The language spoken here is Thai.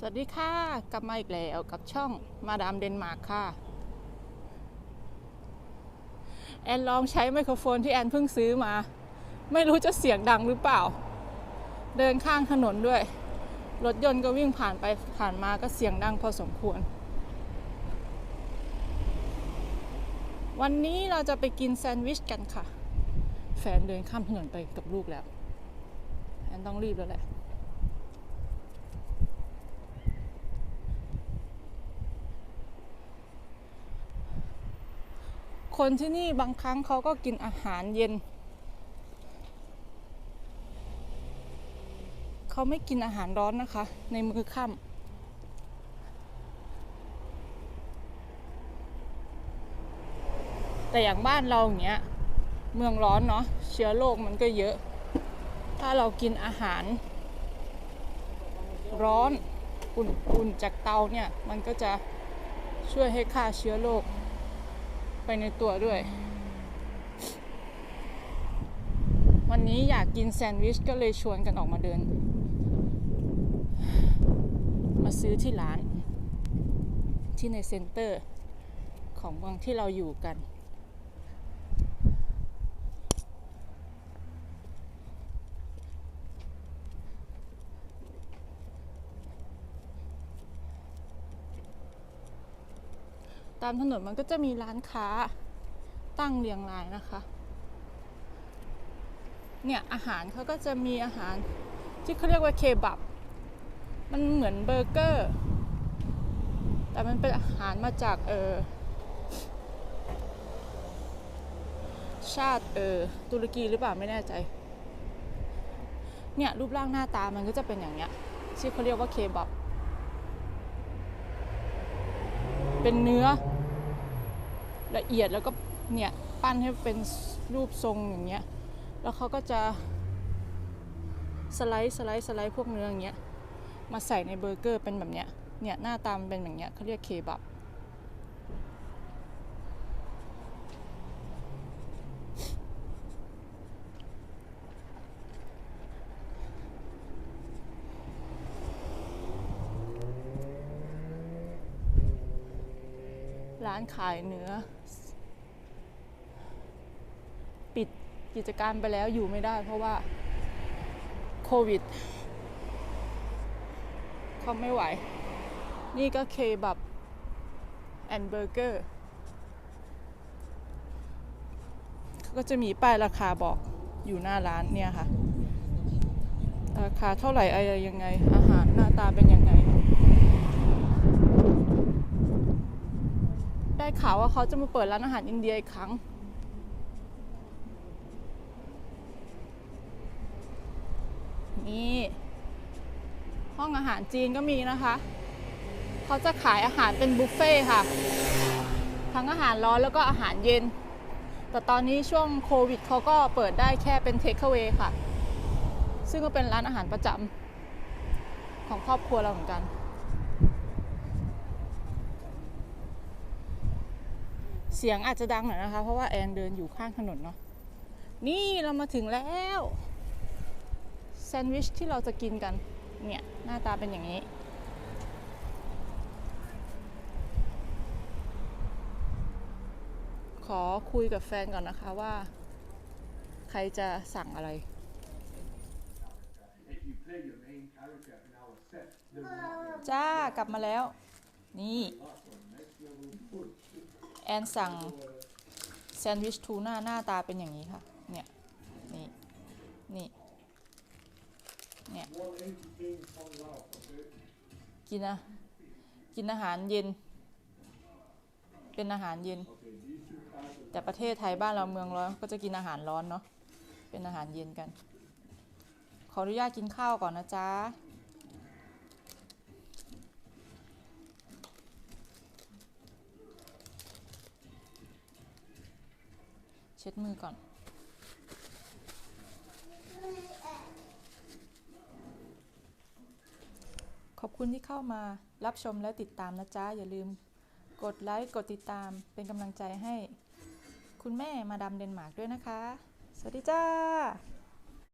สวัสดีค่ะกลับมาอีกแล้วกับช่องมาดามเดนมาร์กค่ะ แอนลองใช้ไมโครโฟนที่แอนเพิ่งซื้อมา ไม่รู้จะเสียงดังหรือเปล่า เดินข้างถนนด้วย รถยนต์ก็วิ่งผ่านไปผ่านมาก็เสียงดังพอสมควร วันนี้เราจะไปกินแซนด์วิชกันค่ะ แฟนเดินข้ามถนนไปกับลูกแล้ว แอนต้องรีบแล้วแหละ คนที่นี่บางครั้งเขาก็กินอาหารเย็น เขาไม่กินอาหารร้อนนะคะ ในมือค่ำแต่อย่างบ้านเราอย่างเงี้ยเมืองร้อนเนาะเชื้อโรคมันก็เยอะ ถ้าเรากินอาหาร ร้อนอุ่นๆจากเตาเนี่ย มันก็จะช่วยให้ฆ่าเชื้อโรค ไปในตัวด้วย วันนี้อยากกินแซนด์วิชก็เลยชวนกันออกมาเดิน มาซื้อที่ร้านที่ในเซ็นเตอร์ของเมืองที่เราอยู่กัน ตามถนนมันก็จะมีร้านค้าตั้งเรียงรายนะคะ เนี่ยอาหารเขาก็จะมีอาหารที่เขาเรียกว่าเคบับ มันเหมือนเบอร์เกอร์ แต่มันเป็นอาหารมาจากเออชาติเออตุรกีหรือเปล่าไม่แน่ใจ เนี่ยรูปร่างหน้าตามันก็จะเป็นอย่างเงี้ยที่เขาเรียกว่าเคบับ เป็นเนื้อ ละเอียดแล้วก็เนี่ยปั้นให้เป็นรูปทรงอย่างเงี้ย แล้วเขาก็จะสไลด์สไลด์สไลด์พวกเนื้ออย่างเงี้ย มาใส่ในเบอร์เกอร์เป็นแบบเนี้ย เนี่ยหน้าตามเป็นแบบเนี้ยเขาเรียกเคบับ ร้านขายเนื้อ ปิดกิจการไปแล้วอยู่ไม่ได้ เพราะว่าโควิดเขาไม่ไหว นี่ก็เคบับแอนเบอร์เกอร์ก็จะมีป้ายราคาบอกอยู่หน้าร้านเนี่ยค่ะ ราคาเท่าไหร่อะไรยังไง อาหารหน้าตาเป็นยังไง ได้ข่าวว่าเขาจะมาเปิดร้านอาหารอินเดียอีกครั้ง นี่ ห้องอาหารจีนก็มีนะคะ เขาจะขายอาหารเป็นบุฟเฟ่ค่ะ ทั้งอาหารร้อนแล้วก็อาหารเย็น แต่ตอนนี้ช่วงโควิดเขาก็เปิดได้แค่เป็นเทคเ a เวค่ะ ซึ่งก็เป็นร้านอาหารประจำของครอบครัวเราเหมือนกัน เสียงอาจจะดังหน่อยนะคะ เพราะว่าแอนเดินอยู่ข้างถนนเนาะนี่เรามาถึงแล้วแซนด์วิชที่เราจะกินกัน เนี่ย หน้าตาเป็นอย่างนี้ ขอคุยกับแฟนก่อนนะคะว่า ใครจะสั่งอะไร If you play your main character in our set, there will not จ้ากลับมาแล้ว นี่ แอนสั่งแซนด์วิชทูน่าหน้าตาเป็นอย่างนี้ค่ะ เนี่ย นี่ นี่ เนี่ย กินอะกินอาหารเย็น เป็นอาหารเย็น แต่ประเทศไทยบ้านเราเมืองร้อนก็จะกินอาหารร้อนเนาะ เป็นอาหารเย็นกัน ขออนุญาตกินข้าวก่อนนะจ๊ะ เช็ดมือก่อน ขอบคุณที่เข้ามารับชมและติดตามนะจ๊ะ อย่าลืมกดไลค์กดติดตามเป็นกำลังใจให้ คุณแม่มาดามเดนมาร์กด้วยนะคะ สวัสดีจ้า